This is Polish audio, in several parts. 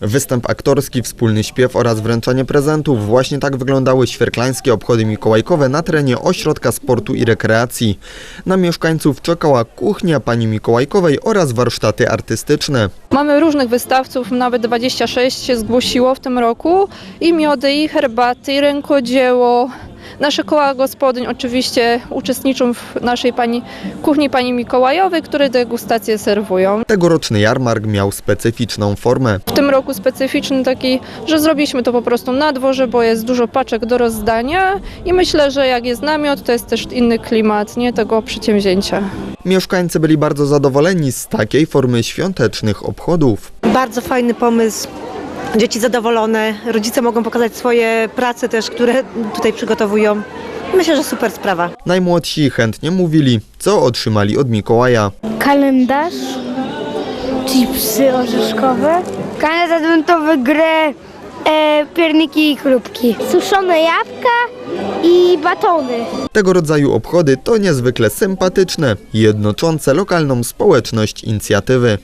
Występ aktorski, wspólny śpiew oraz wręczanie prezentów. Właśnie tak wyglądały świerklańskie obchody mikołajkowe na terenie Ośrodka Sportu i Rekreacji. Na mieszkańców czekała kuchnia pani Mikołajkowej oraz warsztaty artystyczne. Mamy różnych wystawców, nawet 26 się zgłosiło w tym roku. I miody, i herbaty, i rękodzieło. Nasze koła gospodyń oczywiście uczestniczą w naszej pani, kuchni pani Mikołajowej, które degustacje serwują. Tegoroczny jarmark miał specyficzną formę. W tym roku specyficzny taki, że zrobiliśmy to po prostu na dworze, bo jest dużo paczek do rozdania i myślę, że jak jest namiot, to jest też inny klimat nie tego przedsięwzięcia. Mieszkańcy byli bardzo zadowoleni z takiej formy świątecznych obchodów. Bardzo fajny pomysł. Dzieci zadowolone, rodzice mogą pokazać swoje prace też, które tutaj przygotowują. Myślę, że super sprawa. Najmłodsi chętnie mówili, co otrzymali od Mikołaja. kalendarz, chipsy orzeszkowe, kalendarz adwentowy, grę, e, pierniki i chrupki, suszone jabłka i batony. Tego rodzaju obchody to niezwykle sympatyczne, jednoczące lokalną społeczność inicjatywy.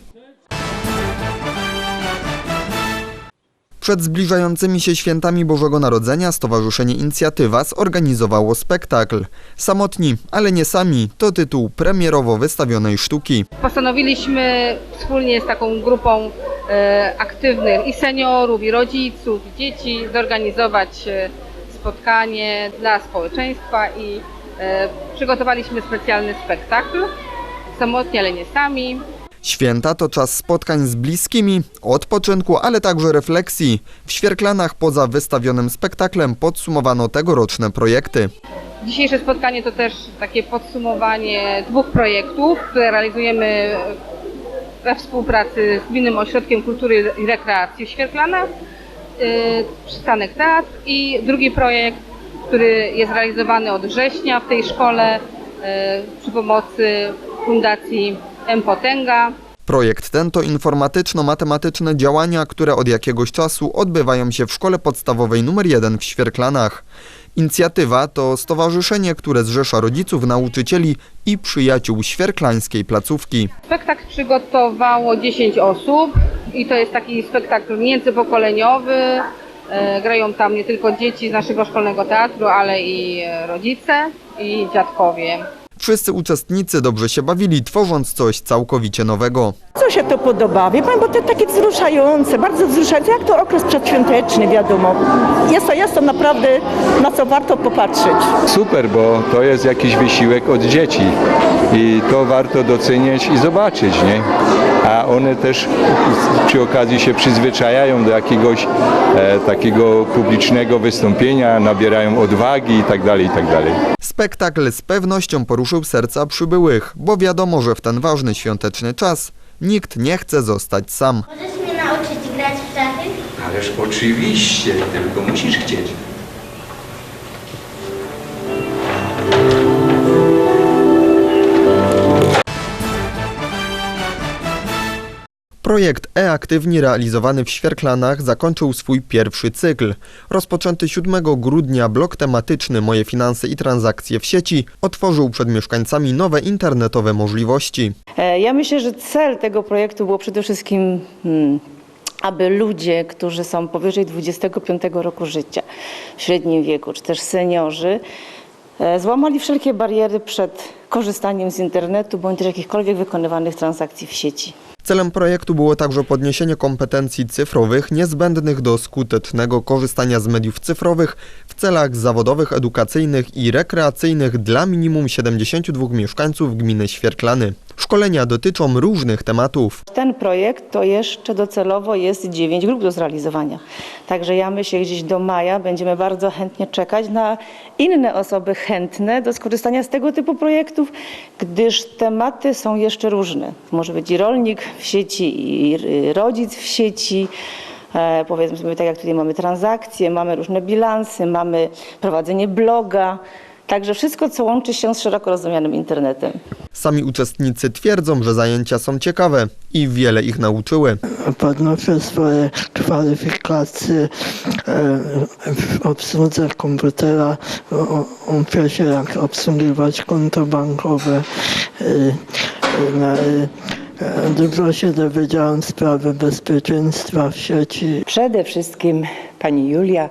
Przed zbliżającymi się świętami Bożego Narodzenia Stowarzyszenie Inicjatywa zorganizowało spektakl. Samotni, ale nie sami to tytuł premierowo wystawionej sztuki. Postanowiliśmy wspólnie z taką grupą e, aktywnych i seniorów, i rodziców, i dzieci zorganizować e, spotkanie dla społeczeństwa i e, przygotowaliśmy specjalny spektakl Samotnie, ale nie sami. Święta to czas spotkań z bliskimi, odpoczynku, ale także refleksji. W Świerklanach poza wystawionym spektaklem podsumowano tegoroczne projekty. Dzisiejsze spotkanie to też takie podsumowanie dwóch projektów, które realizujemy we współpracy z Gminnym Ośrodkiem Kultury i Rekreacji w Świerklanach, yy, Przystanek Teatr i drugi projekt, który jest realizowany od września w tej szkole yy, przy pomocy Fundacji Projekt ten to informatyczno-matematyczne działania, które od jakiegoś czasu odbywają się w szkole podstawowej nr 1 w Świerklanach. Inicjatywa to stowarzyszenie, które zrzesza rodziców, nauczycieli i przyjaciół świerklańskiej placówki. Spektakl przygotowało 10 osób i to jest taki spektakl międzypokoleniowy. E, Grają tam nie tylko dzieci z naszego szkolnego teatru, ale i e, rodzice i dziadkowie. Wszyscy uczestnicy dobrze się bawili, tworząc coś całkowicie nowego. Co się to podoba? Wie pan, bo to takie wzruszające, bardzo wzruszające, jak to okres przedświąteczny, wiadomo. Jest to, jest to naprawdę, na co warto popatrzeć. Super, bo to jest jakiś wysiłek od dzieci i to warto doceniać i zobaczyć, nie? A one też przy okazji się przyzwyczajają do jakiegoś e, takiego publicznego wystąpienia, nabierają odwagi i tak dalej, i tak dalej. Spektakl z pewnością poruszył serca przybyłych, bo wiadomo, że w ten ważny świąteczny czas nikt nie chce zostać sam. Możesz mnie nauczyć grać w szachy? Ależ oczywiście, tylko musisz chcieć. Projekt e-aktywni realizowany w Świerklanach zakończył swój pierwszy cykl. Rozpoczęty 7 grudnia blok tematyczny Moje finanse i transakcje w sieci otworzył przed mieszkańcami nowe internetowe możliwości. E, Ja myślę, że cel tego projektu było przede wszystkim, hmm, aby ludzie, którzy są powyżej 25 roku życia, w średnim wieku, czy też seniorzy, e, złamali wszelkie bariery przed korzystaniem z internetu bądź jakichkolwiek wykonywanych transakcji w sieci. Celem projektu było także podniesienie kompetencji cyfrowych niezbędnych do skutecznego korzystania z mediów cyfrowych w celach zawodowych, edukacyjnych i rekreacyjnych dla minimum 72 mieszkańców gminy Świerklany. Szkolenia dotyczą różnych tematów. Ten projekt to jeszcze docelowo jest 9 grup do zrealizowania. Także ja myślę, gdzieś do maja będziemy bardzo chętnie czekać na inne osoby chętne do skorzystania z tego typu projektów, gdyż tematy są jeszcze różne. Może być i rolnik w sieci, i rodzic w sieci. E, powiedzmy sobie tak jak tutaj mamy transakcje, mamy różne bilansy, mamy prowadzenie bloga. Także wszystko, co łączy się z szeroko rozumianym internetem. Sami uczestnicy twierdzą, że zajęcia są ciekawe i wiele ich nauczyły. podnoszę swoje kwalifikacje e, w obsłudze komputera, uczę się jak obsługiwać konto bankowe, e, e, na- e, e, dużo się dowiedziałem sprawy bezpieczeństwa w sieci. Przede wszystkim pani Julia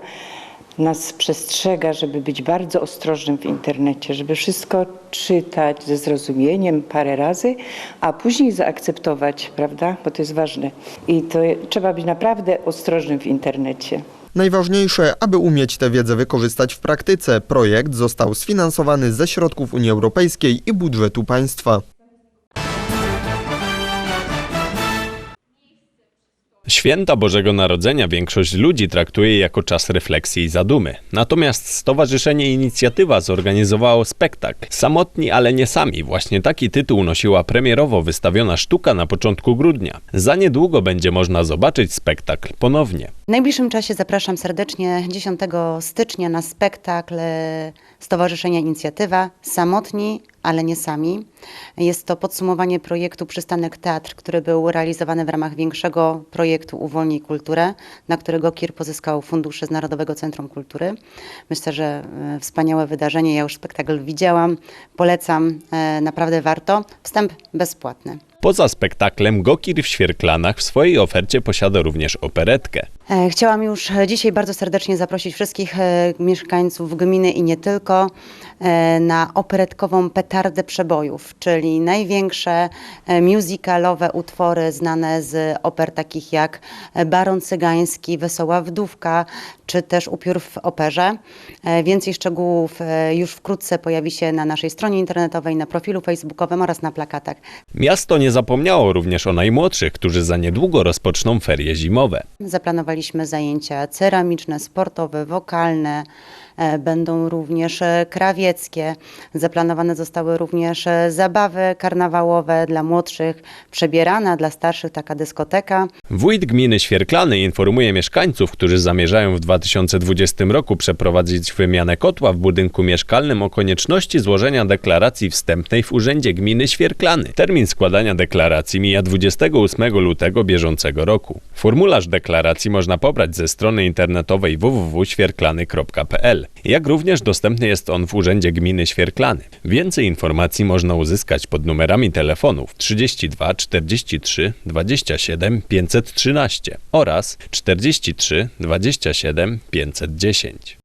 nas przestrzega, żeby być bardzo ostrożnym w internecie, żeby wszystko czytać ze zrozumieniem parę razy, a później zaakceptować, prawda? Bo to jest ważne. I to trzeba być naprawdę ostrożnym w internecie. Najważniejsze, aby umieć tę wiedzę wykorzystać w praktyce, projekt został sfinansowany ze środków Unii Europejskiej i budżetu państwa. Święta Bożego Narodzenia większość ludzi traktuje jako czas refleksji i zadumy. Natomiast Stowarzyszenie Inicjatywa zorganizowało spektakl Samotni, ale nie sami. Właśnie taki tytuł nosiła premierowo wystawiona sztuka na początku grudnia. Za niedługo będzie można zobaczyć spektakl ponownie. W najbliższym czasie zapraszam serdecznie 10 stycznia na spektakl Stowarzyszenia Inicjatywa Samotni, ale nie sami. Jest to podsumowanie projektu Przystanek Teatr, który był realizowany w ramach większego projektu Uwolnij Kulturę, na którego KIR pozyskał fundusze z Narodowego Centrum Kultury. Myślę, że e, wspaniałe wydarzenie. Ja już spektakl widziałam, polecam, e, naprawdę warto. Wstęp bezpłatny. Poza spektaklem Gokir w Świerklanach w swojej ofercie posiada również operetkę. E, Chciałam już dzisiaj bardzo serdecznie zaprosić wszystkich e, mieszkańców gminy i nie tylko e, na operetkową Petardę Przebojów, czyli największe musicalowe utwory znane z oper takich jak Baron Cygański, Wesoła Wdówka, czy też Upiór w operze. Więcej szczegółów już wkrótce pojawi się na naszej stronie internetowej, na profilu facebookowym oraz na plakatach. Miasto nie zapomniało również o najmłodszych, którzy za niedługo rozpoczną ferie zimowe. Zaplanowaliśmy zajęcia ceramiczne, sportowe, wokalne. E, Będą również e, krawieckie. Zaplanowane zostały również e, zabawy karnawałowe dla młodszych, przebierana dla starszych taka dyskoteka. Wójt gminy Świerklany informuje mieszkańców, którzy zamierzają w 2020 roku przeprowadzić wymianę kotła w budynku mieszkalnym o konieczności złożenia deklaracji wstępnej w Urzędzie Gminy Świerklany. Termin składania deklaracji mija 28 lutego bieżącego roku. Formularz deklaracji można pobrać ze strony internetowej www.świerklany.pl. Jak również dostępny jest on w Urzędzie Gminy Świerklany. Więcej informacji można uzyskać pod numerami telefonów 32 43 27 513 oraz 43 27 510.